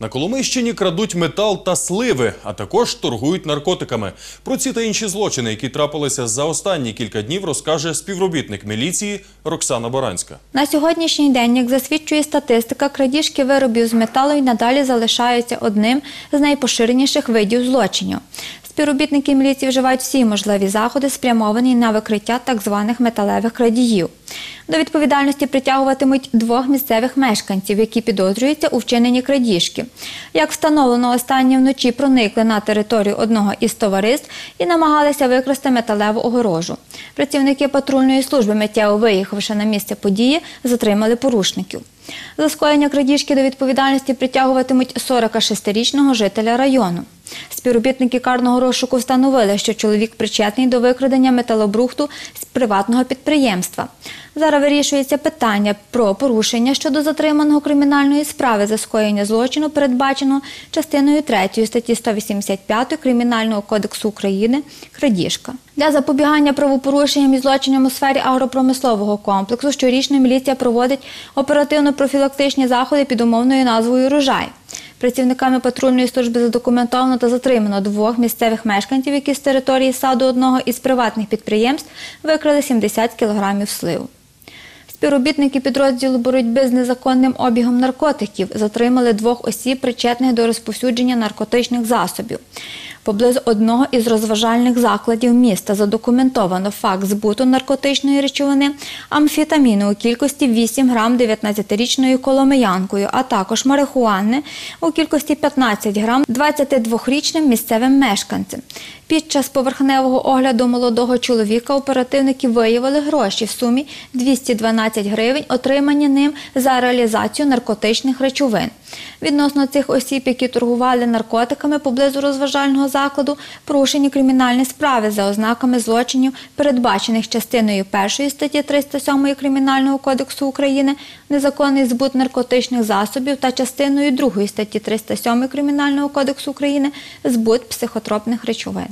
На Коломийщині крадуть метал та сливи, а також торгують наркотиками. Про ці та інші злочини, які трапилися за останні кілька днів, розкаже співробітник міліції Роксана Баранська. На сьогоднішній день, як засвідчує статистика, крадіжки виробів з металу й надалі залишаються одним з найпоширеніших видів злочинів. Співробітники міліції вживають всі можливі заходи, спрямовані на викриття так званих металевих крадіїв. До відповідальності притягуватимуть двох місцевих мешканців, які підозрюються у вчиненні крадіжки. Як встановлено, останні вночі проникли на територію одного із товариств і намагалися викрасти металеву огорожу. Працівники патрульної служби, миттєво виїхавши на місце події, затримали порушників. За скоєння крадіжки до відповідальності притягуватимуть 46-річного жителя району. Співробітники карного розшуку встановили, що чоловік причетний до викрадення металобрухту з приватного підприємства. Зараз вирішується питання про порушення щодо затриманого кримінальної справи за скоєння злочину, передбачено частиною 3 статті 185 Кримінального кодексу України крадіжка. Для запобігання правопорушенням і злочинам у сфері агропромислового комплексу щорічно міліція проводить оперативно-профілактичні заходи під умовною назвою «Рожай». Працівниками патрульної служби задокументовано та затримано двох місцевих мешканців, які з території саду одного із приватних підприємств викрали 70 кілограмів сливу. Співробітники підрозділу боротьби з незаконним обігом наркотиків затримали двох осіб, причетних до розповсюдження наркотичних засобів. Поблизу одного із розважальних закладів міста задокументовано факт збуту наркотичної речовини амфетаміну у кількості 8 грам 19-річною коломиянкою, а також марихуани у кількості 15 грам 22-річним місцевим мешканцем. Під час поверхневого огляду молодого чоловіка оперативники виявили гроші в сумі 212 гривень, отримані ним за реалізацію наркотичних речовин. Відносно цих осіб, які торгували наркотиками поблизу розважального закладу, порушені кримінальні справи за ознаками злочинів, передбачених частиною 1 статті 307 Кримінального кодексу України незаконний збут наркотичних засобів та частиною 2 статті 307 Кримінального кодексу України збут психотропних речовин.